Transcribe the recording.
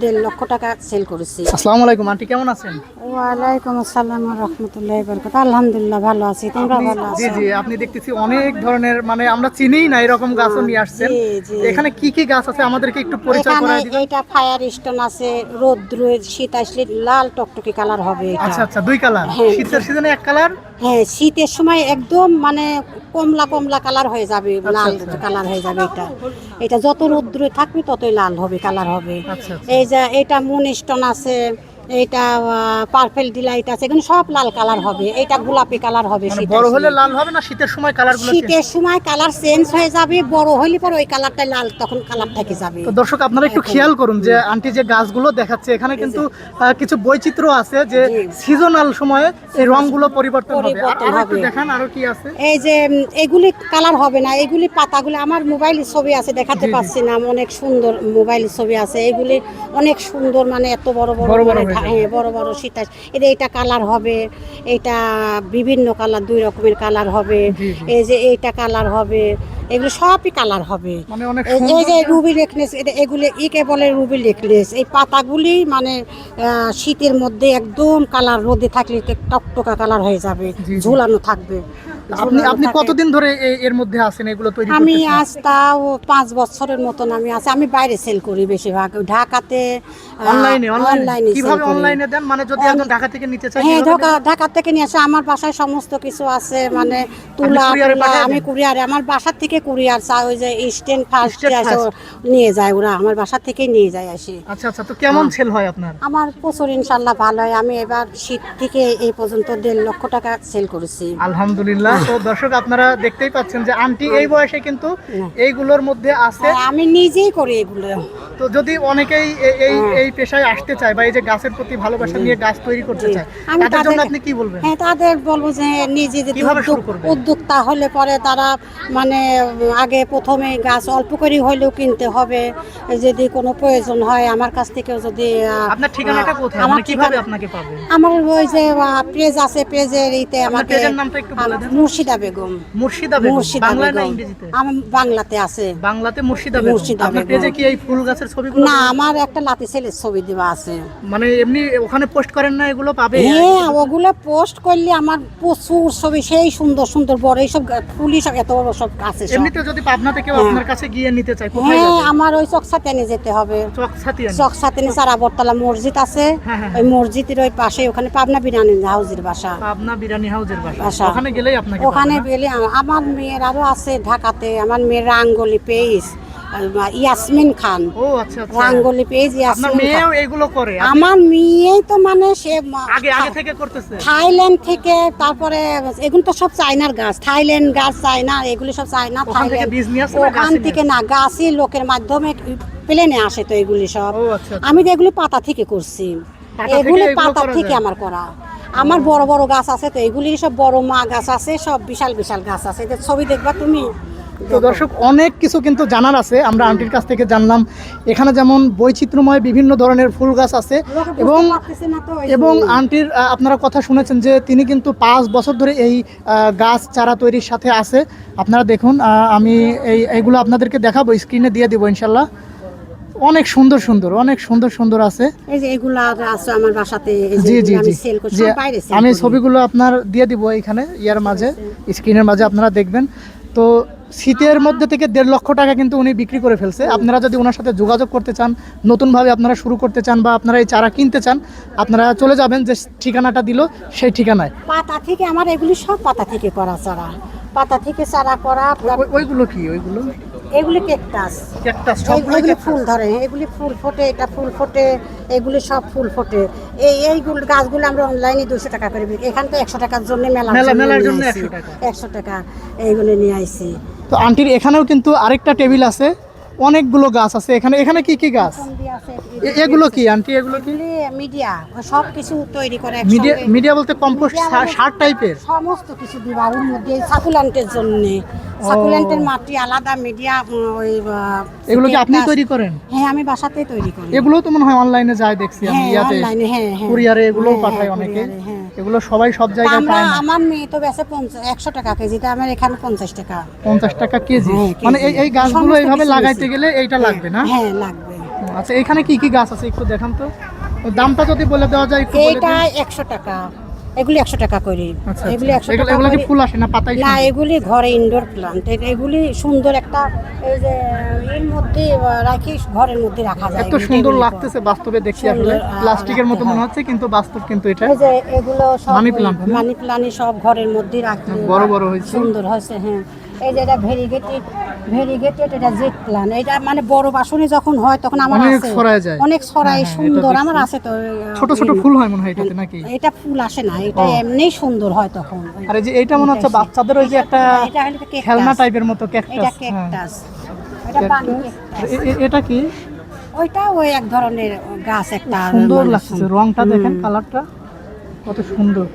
দেড় লক্ষ টাকা সেল করেছি। আসসালামু আলাইকুম আন্টি কেমন আছেন? ওয়ালাইকুম আসসালাম রহমতুল্লাহ বরকত আলহামদুলিল্লাহ ভালো আছি তোমরা ভালো জি আছো? জি আপনি দেখতেছি অনেক ধরনের মানে আমরা চিনিই না এরকম গাছও নিয়ে আসছেন। জি, জি। এখানে কি কি গাছ আছে আমাদেরকে একটু পরিচয় এখানে করায় দিবেন? এটা ফায়ার স্টোন আছে রৌদ্র শীত আসলে লাল টকটকে কালার হবে এটা। আচ্ছা আচ্ছা দুই কালার হ্যাঁ। শীতের সিজনে এক কালার হ্যাঁ শীতের সময় একদম মানে কমলা কমলা কালার হয়ে যাবে লাল আচ্ছা। কালার হয়ে যাবে এটা এটা যত রৌদ্রে থাকবে ততই লাল হবে কালার হবে আচ্ছা আচ্ছা। এই যে এটা মুন স্টোন আছে এটা পার্পেল ডিলাইট আছে এখানে সব লাল কালার হবে। এটা গোলাপি কালার হবে মানে বড় হলে লাল হবে না শীতের সময় কালারগুলো শীতের সময় কালার চেঞ্জ হয়ে যাবে বড় হলে পর ওই কালারটা লাল তখন কালার থেকে যাবে। তো দর্শক আপনারা একটু খেয়াল করুন যে আন্টি যে গাছগুলো দেখাচ্ছে এখানে কিন্তু কিছু বৈচিত্র্য আছে যে সিজনাল সময়ে এই রংগুলো পরিবর্তন হবে। আর- পরিবর্তন একটু হবে। দেখান আরও কি আছে? এই যে এগুলি কালার হবে না এগুলি পাতাগুলি আমার মোবাইল ছবি আছে দেখাতে। পাচ্ছি না অনেক সুন্দর মোবাইল ছবি আছে এগুলি অনেক সুন্দর মানে এত বড় বড় হয়ে বড় বড় সীতা এটা এটা কালার হবে এটা বিভিন্ন কালার দুই রকমের কালার হবে। এই যে এইটা কালার হবে এগুলো সবই কালার হবে মানে এই যে- রুবি নেকলেস এটা এগুলি একে বলে রুবি নেকলেস এই পাতাগুলি মানে শীতের মধ্যে একদম কালার রোদে থাকলে টকটকা কালার হয়ে যাবে। ঝুলানো থাকবে আপনি আপনি কতদিন ধরে এর মধ্যে আছেন এগুলো তৈরি আমি আজ তাও পাঁচ বছরের মতন আমি আছি। আমি বাইরে সেল করি বেশিরভাগ। ঢাকাতে অনলাইনে অনলাইনে কীভাবে অনলাইনে দেন? মানে যদি একজন ঢাকা থেকে নিতে চায় হ্যাঁ ঢাকা ঢাকা থেকে নিয়ে আসে। আমার বাসায় সমস্ত কিছু আছে মানে তুলা আমি কুরিয়ারে আমার বাসা থেকে কুরিয়ার চা ওই যে স্ট্যান্ড ফার্স্ট নিয়ে যায় ওরা। আমার বাসা থেকে নিয়ে যায় আসি। আচ্ছা আচ্ছা তো কেমন হ্যাঁ। সেল হয় আপনার? আমার প্রচুর ইনশাল্লাহ ভালো হয়। আমি এবার শীত থেকে এই পর্যন্ত দেড় লক্ষ টাকা সেল করেছি। আলহামদুলিল্লাহ। তো দর্শক আপনারা দেখতেই পাচ্ছেন যে আন্টি এই বয়সে কিন্তু। এইগুলোর মধ্যে আছে। হ্যাঁ, আমি নিজেই করি এগুলো। তো যদি অনেকেই এই হ্যাঁ। এই পেশায় আসতে চায় বা এই যে গাছের প্রতি ভালোবাসা নিয়ে গাছ তৈরি করতে চায় তাদের জন্য আপনি কি বলবেন? হ্যাঁ তাদের বলব যে নিজে যদি? উদ্যোক্তা হলে পরে তারা মানে আগে প্রথমে গাছ অল্প করে হলেও কিনতে হবে। যদি কোনো প্রয়োজন হয় আমার কাছ থেকেও যদি আপনার ঠিকানাটা কোথায়? আমার মানে কীভাবে আপনাকে পাবে? আমার ওই যে পেজ আছে পেজের ইতে আমাকে পেজের নামটা একটু বলে দেন। মুর্শিদা বেগম। মুর্শিদা বেগম মুর্শিদা বাংলায় না বেগম। ইংরেজিতে? আমার বাংলাতে আছে। বাংলাতে মুর্শিদা বেগম। মুর্শিদা আপনার বেগম। পেজে কি এই ফুল গাছের ছবিগুলো না আমার একটা লাতি ছেলের ছবি দেওয়া আছে। মানে এমনি ওখানে পোস্ট করেন না এগুলো পাবে? হ্যাঁ ওগুলো পোস্ট করলে আমার প্রচুর ছবি সেই সুন্দর সুন্দর বড় এইসব সব এত বড় সব আছে সব। এমনিতে যদি পাবনা থেকে হ্যাঁ। আপনার কাছে গিয়ে নিতে চাই কোথায় হ্যাঁ যাবে? আমার ওই চকসাতেনে যেতে হবে। চক ছাতিয়া চকসাতেনে চারাবরতলা মসজিদ আছে। হ্যাঁ, হ্যাঁ, ওই মসজিদের ওই পাশে ওখানে পাবনা বিরিয়ানি হাউজের বাসা। পাবনা বিরানি হাউজের বাসা। বাসা। ওখানে গেলেই আপনাকে ওখানে আ- আমার মেয়ের আরও আছে ঢাকাতে আমার মেয়ের রাঙ্গলি পেজ ইয়াসমিন খান। ও আচ্ছা আচ্ছা। রাঙ্গলি পেজ ইয়াসমিন মেয়েও এগুলো করে? আমার মেয়েই তো মানে সে আগে আগে থেকে করতেছে? থাইল্যান্ড থেকে তারপরে এগুলো তো সব চায়নার গাছ। থাইল্যান্ড গাছ চায়না এগুলি সব থেকে থাইল্যান্ড। ওখান থেকে না গাছই লোকের মাধ্যমে প্লেনে আসে তো এগুলি সব। আচ্ছা। আমি তো এগুলি পাতা থেকে করছি। এগুলো পাতা থেকে আমার করা। আমার বড় বড় গাছ আছে তো এগুলি সব বড় মা গাছ আছে সব বিশাল বিশাল গাছ আছে। এদের ছবি দেখবা তুমি? তো দর্শক অনেক কিছু কিন্তু জানার আছে। আমরা আন্টির কাছ থেকে জানলাম। এখানে যেমন বৈচিত্র্যময় বিভিন্ন ধরনের ফুল গাছ আছে এবং এবং আন্টির আপনারা কথা শুনেছেন যে তিনি কিন্তু পাঁচ বছর ধরে এই গাছ চারা তৈরির সাথে আছে। আপনারা দেখুন আমি এই এইগুলো আপনাদেরকে দেখাবো স্ক্রিনে দিয়ে দেবো ইনশাল্লাহ। অনেক সুন্দর সুন্দর অনেক সুন্দর সুন্দর আছে। এই যে এগুলা আছে আমার বাসাতে জি জি আমি জি। ছবিগুলো আপনার দিয়ে দিব এখানে ইয়ার মাঝে স্ক্রিনের মাঝে আপনারা দেখবেন। তো শীতের মধ্যে থেকে দেড় লক্ষ টাকা কিন্তু উনি বিক্রি করে ফেলছে। আপনারা যদি ওনার সাথে যোগাযোগ করতে চান নতুনভাবে আপনারা শুরু করতে চান বা আপনারা এই চারা কিনতে চান আপনারা চলে যাবেন যে ঠিকানাটা দিল সেই ঠিকানায়। পাতা থেকে আমার এগুলি সব পাতা থেকে করা চারা। পাতা থেকে চারা করা ওইগুলো কি? ওইগুলো? এগুলি কেকটাস এই- এগুলি ফুল ধরে। এগুলি ফুল ফোটে এটা ফুল ফোটে এগুলি সব ফুল ফোটে। এই এইগুলো গাছগুলো আমরা অনলাইনে দুশো টাকা করে বিক্রি এখান তো একশো টাকার জন্য মেলা মেলা- মেলার জন্য 100 টাকা। একশো টাকা এইগুলো নিয়ে আইছি। তো আন্টির এখানেও কিন্তু আরেকটা টেবিল আছে। অনেকগুলো গাছ আছে। এখানে এখানে কি কি গাছ? এগুলো। কি আন্টি? এগুলো কি? মিডিয়া সব কিছু তৈরি করে মিডিয়া মিডিয়া বলতে কম্পোস্ট সার টাইপের? সমস্ত কিছু দিবা ওর মধ্যে সাকুলেন্টের জন্য। সাকুলেন্টের মাটি আলাদা মিডিয়া ওই এগুলো কি আপনি তৈরি করেন? হ্যাঁ আমি বাসাতেই তৈরি করি। এগুলো তো মনে হয় অনলাইনে যায় দেখছি আমি হ্যাঁ ইয়াতে অনলাইনে হ্যাঁ হ্যাঁ। কুরিয়ারে এগুলোও হ্যাঁ, পাঠায় হ্যাঁ, অনেকে। হ্যাঁ। এগুলো সবাই সব জায়গায় পায় না। আমার মেয়ে তো বেচে পঞ্চাশ একশো টাকা কেজিতে আমার এখানে পঞ্চাশ টাকা। পঞ্চাশ টাকা কেজি? হ্যাঁ, মানে এই এই গাছগুলো এইভাবে লাগাইতে গেলে এইটা লাগবে না? হ্যাঁ লাগবে। আচ্ছা এখানে কি কি গাছ আছে একটু দেখান তো। দামটা যদি বলে দেওয়া যায় একটু এইটা দিন। একশো টাকা। এগুলি একশো টাকা করে। আচ্ছা এগুলি আচ্ছা। একশো টাকা এগুলো কি করে। ফুল আসে না পাতা না এগুলি ঘরে ইনডোর প্লান্ট এগুলি সুন্দর একটা এই যে এর মধ্যে রাখি ঘরের মধ্যে রাখা যায় এত সুন্দর লাগতেছে বাস্তবে দেখি আসলে। প্লাস্টিকের মতো মনে হচ্ছে কিন্তু বাস্তব কিন্তু এটা। এই যে এগুলো সব মানি plant, মানি প্লান্ট সব ঘরের মধ্যে রাখি বড় বড় হয়েছে। সুন্দর হয়েছে হ্যাঁ। এই যে এটা ভেরিগেটেড ভেরিগেটেড এটা জেট প্লান। এটা মানে বড় বাসনে যখন হয় তখন আমার অনেক ছড়ায় যায়। অনেক ছড়ায় হ্যাঁ, হ্যাঁ, সুন্দর। আমার আছে তো ছোট ছোট ফুল হয় মনে হয় এটাতে নাকি? এটা ফুল আসে না এটা এমনি সুন্দর হয় তখন। আর এই যে এইটা মনে হচ্ছে বাচ্চাদের ওই যে একটা এটা cactus। খেলনা টাইপের মতো এটা ক্যাকটাস ক্যাকটাস এটা পানি এটা কি? ওইটা ওই এক ধরনের গাছ একটা সুন্দর মানে লাগছে রংটা দেখেন কালারটা কত সুন্দর।